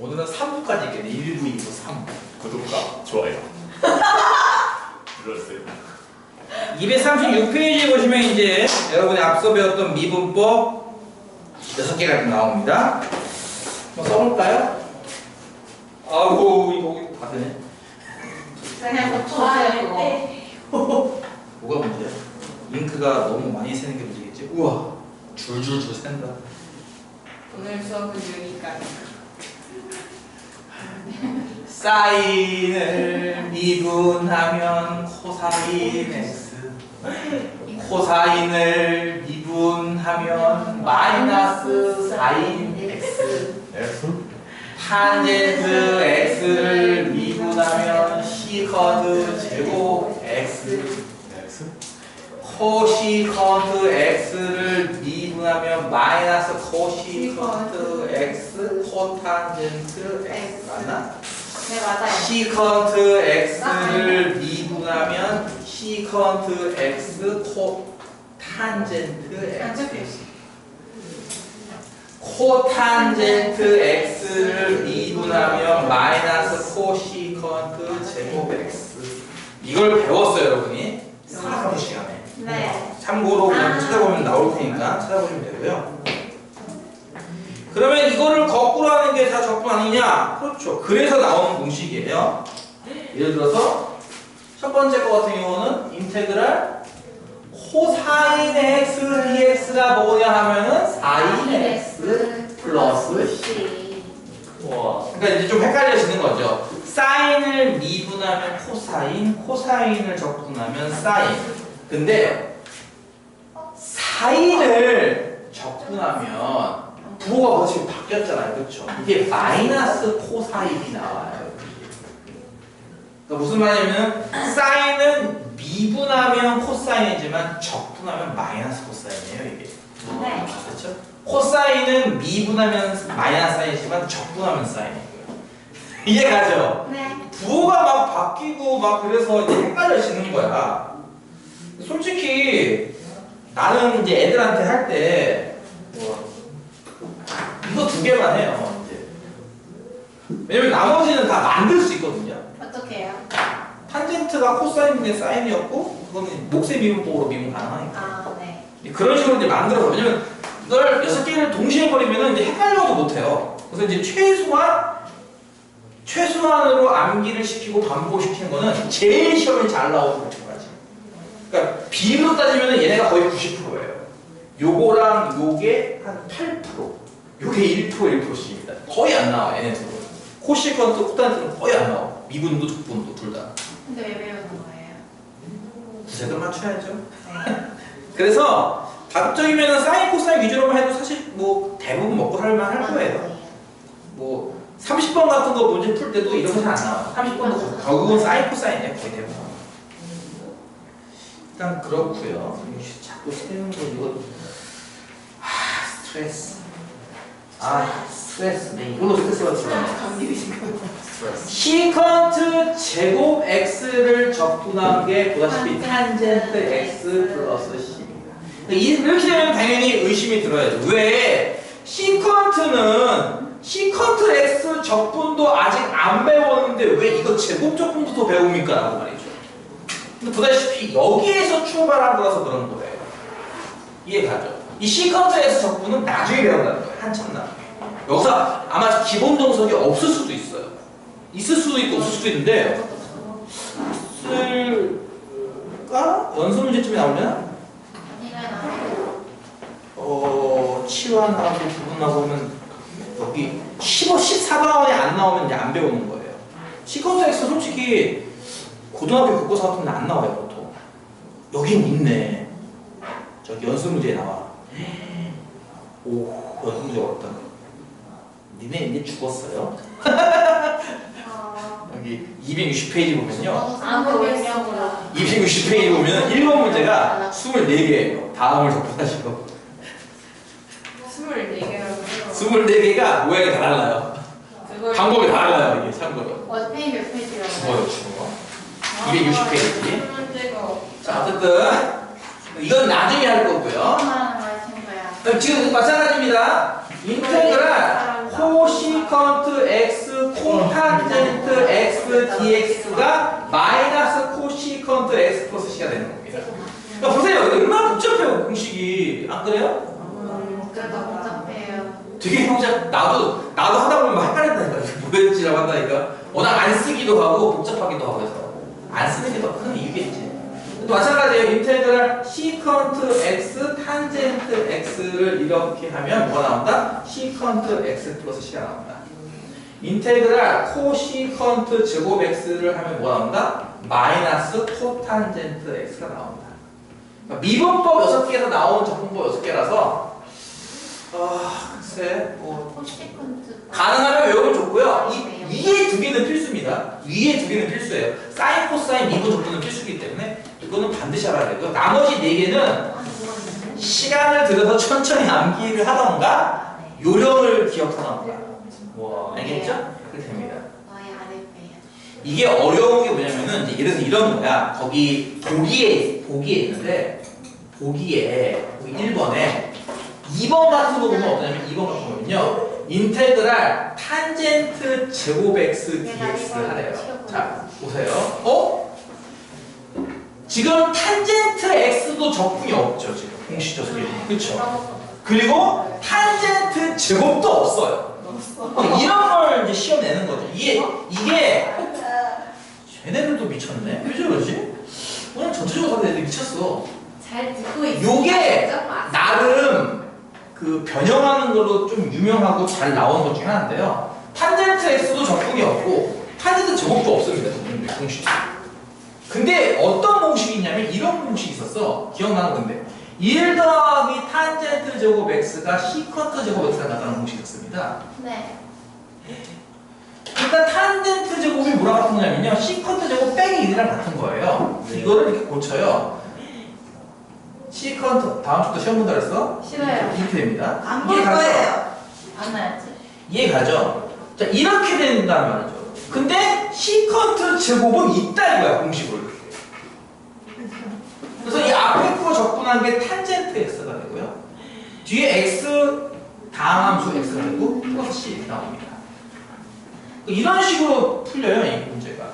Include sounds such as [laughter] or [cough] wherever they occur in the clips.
오늘은 3부까지 있겠네. 1, 2, 2, 3. 구독과 좋아요 [laughs] 눌러주세요 236페이지 보시면 이제 여러분이 앞서 배웠던 미분법 6개가 나옵니다. 한번 써볼까요? 아우, 이거 다 되네. 그냥 좋아요. [laughs] 뭐가 문제야? 잉크가 너무 많이 새는 게 문제겠지? 우와, 줄줄줄 샌다. 오늘 수업은 여기까지. 사인을 미분하면 코사인 x 코사인을 미분하면 마이너스 사인 x 탄젠트 x를 미분하면 시커드 제곱 x. 코시컨트 x를 미분하면 마이너스 코시컨트 x. 코탄젠트 x 맞나? 네 맞아요. 시컨트 x를 미분하면 시컨트 x 코 탄젠트 x 코탄젠트 x를 미분하면 마이너스 코시컨트 제곱 x 이걸 배웠어요 여러분이 4분 시간에 네. 참고로 그냥 아. 찾아보면 나올 테니까 찾아보시면 되고요. 그러면 이거를 거꾸로 하는 게다 적분 아니냐? 그렇죠. 그래서 나오는 공식이에요. 예를 들어서 첫 번째 거 같은 경우는 인테그랄 코사인 x dx가 뭐냐 하면은 4인 x 플러스 C. 와. 그러니까 이제 좀 헷갈려지는 거죠. 사인을 미분하면 코사인, 코사인을 적분하면 사인. 근데 사인을 적분하면 부호가 지금 바뀌었잖아요. 그렇죠? 이게 마이너스 코사인이 나와요. 그러니까 무슨 말이냐면 사인은 미분하면 코사인이지만 적분하면 마이너스 코사인이에요, 이게. 네. 그렇죠? 코사인은 미분하면 마이너스 사인이지만 적분하면 사인이고요. [laughs] 이해가죠? 네. 부호가 막 바뀌고 막 그래서 이제 헷갈려지는 거야. 솔직히 나는 이제 애들한테 할때 뭐, 이거 두 개만 해요. 이제. 왜냐면 나머지는 다 만들 수 있거든요. 어떻게 해요? 탄젠트가 코사인분의 사인이었고 그거는 목세 미분법으로 미분 가능하니까. 아 네. 그런 식으로 이제 만들어서 왜냐면 이걸 여섯 개를 동시에 버리면은 이제 헷갈려도 못해요. 그래서 이제 최소한 최소한으로 암기를 시키고 반복을 시키는 거는 제일 시험에 잘 나오는 거까지. 그러니까 비율로 따지면은 얘네가 거의 90%예요. 요거랑 요게 한 8%, 요게 1% 1%씩입니다. 거의 안 나와 얘네 둘은. 코시컨트, 코탄트는 거의 안 나와. 미분도 적분도 둘 다. 근데 왜 배우는 거예요? 구색을 맞춰야죠. 네. [laughs] 그래서 가급적이면 사인 코사인 위주로만 해도 사실 뭐 대부분 먹고 살만 할 거예요. 뭐 30번 같은 거 문제 풀 때도 이런 거 잘 안 나와요. 30번도 결국은 사인 코사인이에요. 거의 대부분. 일단 그렇고요. 자꾸 세는 거 이거 아 스트레스. 아 스트레스. 네 이걸로 스트레스 받으면. 스트레스. 시컨트 제곱 x를 적분한 게 보다시피 탄젠트 x 플러스 c입니다. 이- 이렇게 되면 당연히 의심이 들어야죠. 왜? 시컨트는 시컨트 x 적분도 아직 안 배웠는데 왜 이거 제곱 적분부터 배웁니까? 라고 말이죠. 근데 보다시피 여기에서 출발한 거라서 그런 거예요. 이해 가죠? 이 x 적분은 나중에 배운다는 거예요. 한참 나중에. 여기서 아마 기본 동석이 없을 수도 있어요. 있을 수도 있고 없을 수도 있는데 있을까? 연습 문제점이 나오려나? 어, 치환하고 구분하고 하면 여기 15, 14번이 안 나오면 이제 안 배우는 거예요. 시컨트 X 솔직히 고등학교 국어사 같은 데안 나와요, 보통. 여긴 있네. 저기 연습 문제에 나와. 오, 연습 문제 어렵다. 니네 이제 죽었어요. 어, 여기 260페이지 보면요. 아무 외명으로. 260페이지 보면 1번 문제가 24개예요. 다음을 접근하시고. 24개라고. 24개가 모양이 다 달라요. 방법이 다 달라요, 이게 참고로. 어, 페이지 몇 페이지라고? 죽어요, 죽어. 260페이지. 문제가 자, 어쨌든 이건 나중에 할 거고요. 지금 마찬가지입니다. 인테그랄 코시컨트 x 코탄젠트 x dx가 마이너스 코시컨트 x 플러스 c가 되는 겁니다. 그러니까 보세요. 얼마나 복잡해요, 공식이. 안 그래요? 음, 그래도 복잡해요. 되게 복잡, 나도, 나도 하다 보면 막 헷갈린다니까. 뭐였지라고 한다니까. 워낙 안 쓰기도 하고 복잡하기도 하고 해서. 안 쓰는 게 더 큰 이유겠지. 또 마찬가지예요. 인테그랄 시컨트 x 탄젠트 x를 이렇게 하면 뭐 나온다? 시컨트 x 플러스 c가 나온다. 인테그랄 코시컨트 제곱 x를 하면 뭐 나온다? 마이너스 코탄젠트 x가 나온다. 그러니까 미분법 6개에서 나온 적분법 6개라서 아, 글쎄 뭐 코시컨트. 가능하면 외우면 좋고요. 이 위에 두 개는 필수입니다. 위에 두 개는 필수예요. 사인, 코사인, 미분 적분은 필수이기 때문에 이거는 반드시 알아야 되고요. 나머지 네 개는 아, 뭐가? 시간을 들여서 천천히 암기를 하던가 요령을 기억하던가 와. 알겠죠? 그렇게 됩니다. 이게 어려운 게 뭐냐면은 이제 예를 들어서 이런 거야. 거기 보기에 보기에 있는데 보기에 거기 1번에 2번 같은 거 보면 어떠냐면 2번 같은 거 보면요. 인테그랄 탄젠트 제곱 x dx를 하래요. 자, 보세요. 어? 지금 탄젠트 x도 적분이 없죠, 지금 소리. 그렇죠? 그리고 탄젠트 제곱도 없어요. 어, 이런 걸 이제 시험 내는 거죠. 이게 이게 쟤네들도 미쳤네. 왜 저러지? 오늘 전체적으로 다들 애들 미쳤어. 잘 듣고 있어. 요게 나름 그 변형하는 걸로 좀 유명하고 잘 나온 것 중에 하나인데요. 탄젠트 x도 적분이 없고 탄젠트 제곱도 없습니다. 공식. 근데 어떤 공식이 있냐면 이런 공식이 있었어. 기억나는 건데 1 더하기 탄젠트 제곱 x가 시컨트 제곱 x가 나타나는 공식이었습니다. 네. 일단 탄젠트 제곱이 뭐랑 같은 거냐면요. 시컨트 제곱 빼기 1이랑 같은 거예요. 네. 이거를 이렇게 고쳐요. 시컨트 다음 주부터 시험 본다 그랬어? 싫어요. 이렇게 됩니다. 안 볼? 거예요. 안 나야지. 이해 가죠? 자 이렇게 된다는 말이죠. 근데 시컨트 제곱은 있다 이거야 공식으로. 그래서 이 앞에 거 적분한 게 탄젠트 x가 되고요. 뒤에 x 다음 함수 x가 되고 플러스 c 나옵니다. 이런 식으로 풀려요 이 문제가.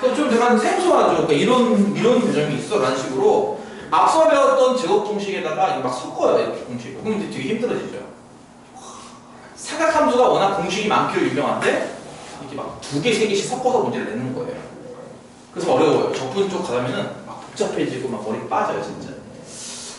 그래서 좀 약간 생소하죠. 그러니까 이런 이런 규정이 있어라는 식으로 앞서 배웠던 제곱 공식에다가 막 섞어요 이렇게 공식. 그럼 이제 되게 힘들어지죠. 사각함수가 워낙 공식이 많기로 유명한데 이렇게 막 두 개, 세 개씩 섞어서 문제를 내는 거예요. 그래서 어려워요. 적분 쪽 가면은 막 복잡해지고 막 머리 빠져요 진짜.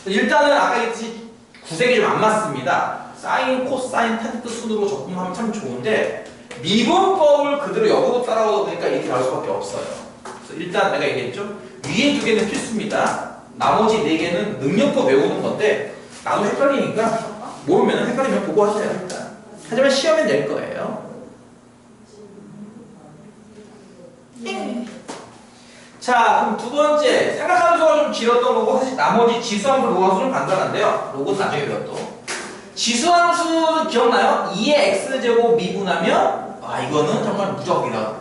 일단은 아까 얘기했듯이 구색이 좀 안 맞습니다. 사인, 코사인, 탄젠트 순으로 적분하면 참 좋은데 미분법을 그대로 역으로 따라오다 보니까 이렇게 나올 수밖에 없어요. 그래서 일단 내가 얘기했죠. 위에 두 개는 필수입니다. 나머지 네 개는 능력껏 외우는 건데 나도 헷갈리니까 모르면 헷갈리면 보고 하세요. 일단. 하지만 시험에 낼 거예요. 네. 자, 그럼 두 번째 삼각함수가 좀 길었던 거고 사실 나머지 지수함수, 로함수 좀 간단한데요. 로고는 나중에 배웠도. 지수함수 기억나요? 2의 x제곱 미분하면 아 이거는 정말 무적이다.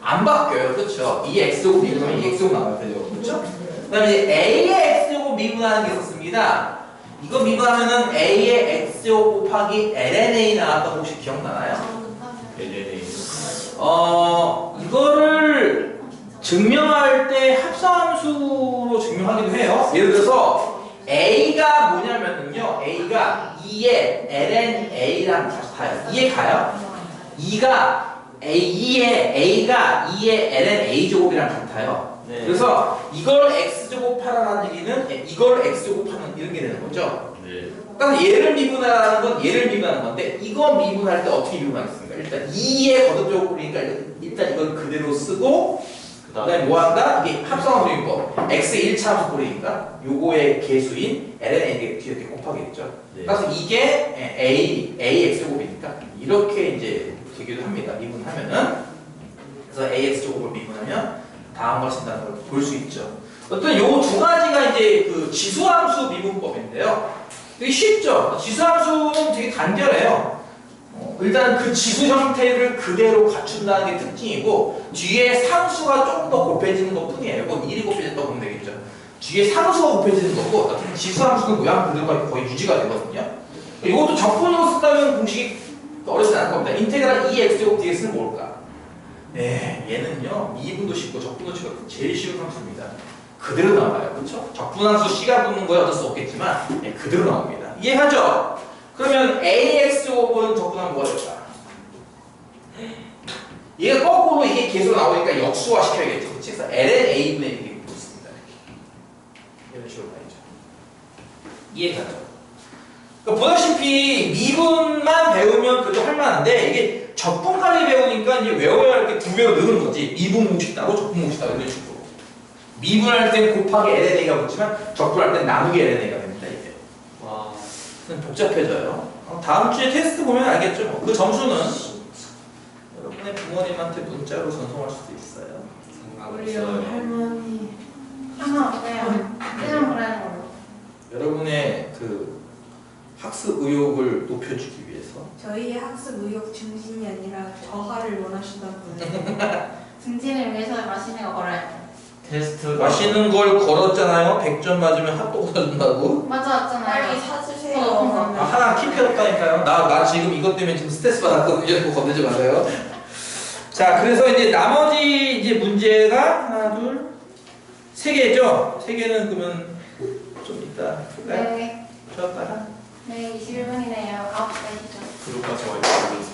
안 바뀌어요. 그렇죠? 2의 x제곱 미분하면 2x제곱 나와요. 그죠? 그렇죠? 그다음에 이제 a의 x제곱 미분하는 게 있었습니다. 이거 미분하면은 a의 x제곱 곱하기 lna 나왔던 거 혹시 기억나나요? LLA. 어 이거를 증명할 때 합성함수로 증명하기도 해요. 예를 들어서 a가 뭐냐면은요, a가 2의 ln a랑 같아요. 이해 가요? 2가 a 2의 a가 2의 ln a 제곱이랑 같아요. 네. 그래서 이걸 x 제곱하라는 얘기는 이걸 x 제곱하는 이런 게 되는 거죠. 네. 그러니까 얘를 미분하라는 건 얘를 미분하는 건데 이거 미분할 때 어떻게 미분하겠습니까? 일단 2의 거듭 제곱 꼴이니까 일단 이걸 그대로 쓰고 그다음. 그다음에 뭐 한다? 이게 합성함수 유법 x 1차 함수 꼴이니까 요거의 개수인 ln a 뒤에 이렇게 곱하겠죠. 네. 그래서 이게 a a x 제곱이니까 이렇게 이제 되기도 합니다. 미분하면은 그래서 a x 제곱을 미분하면 다음과 같다는 걸 볼 수 있죠. 어떤 요 두 가지가 이제 그 지수함수 미분법인데요. 되게 쉽죠. 지수함수는 되게 간결해요. 어, 일단 그 지수 형태를 그대로 갖춘다는 게 특징이고 뒤에 상수가 조금 더 곱해지는 것 뿐이에요. 이건 1이 곱해졌다고 보면 되겠죠. 뒤에 상수가 곱해지는 거고 어떤 지수 함수는 모양 그대로가 거의 유지가 되거든요. 이것도 적분으로 쓴다면 공식이 어렵지 않을 겁니다. 인테그랄 2x dx는 뭘까? 네, 얘는요 미분도 쉽고 적분도 쉽고 제일 쉬운 함수입니다. 그대로 나와요, 그렇죠? 적분함수 c가 붙는 거에 어쩔 수 없겠지만 네, 그대로 나옵니다. 이해하죠? 그러면 ax 곱은 적분하면 뭐가 될까? 얘가 거꾸로 이게 계속 나오니까 역수화 시켜야겠죠. 그래서 ln a분의 이렇게 붙습니다. 이렇게. 이런 식으로 가야죠. 이해가죠? 그러니까 보다시피 미분만 배우면 그래도 할만한데 이게 적분까지 배우니까 이제 외워야 할 게 두 배로 느는 거지. 미분 공식 따고 적분 공식 따고 이런 식으로. 미분할 땐 곱하기 lnA가 붙지만 적분할 땐 나누기 lnA가 됩니다. 복잡해져요. 어, 다음 주에 테스트 보면 알겠죠. 뭐그 점수는 여러분의 부모님한테 문자로 전송할 수도 있어요. 우리 할머니. 상관없어요. 그냥 그러는 걸로. 여러분의 그 학습 의욕을 높여주기 위해서. 저희의 학습 의욕 중심이 아니라 저하를 원하시다고요. 등진을 [laughs] 위해서 맛있는 거 걸어야 돼. 테스트 맛있는 걸 걸었잖아요. 100점 맞으면 핫도그 사준다고. 맞았잖아요. 빨리 사주세요. 어, 아, 하나 킵해뒀다니까요. 나, 나 지금 이것 때문에 지금 스트레스 받았거든요. 이거 건들지 마세요. 자, 그래서 이제 나머지 이제 문제가 하나, 둘, 세 개죠? 세 개는 그러면 좀 이따 풀까요? 네. 쉬었다가. 네, 21분이네요. 9시까지죠. 구독과 좋아요 눌러주세요.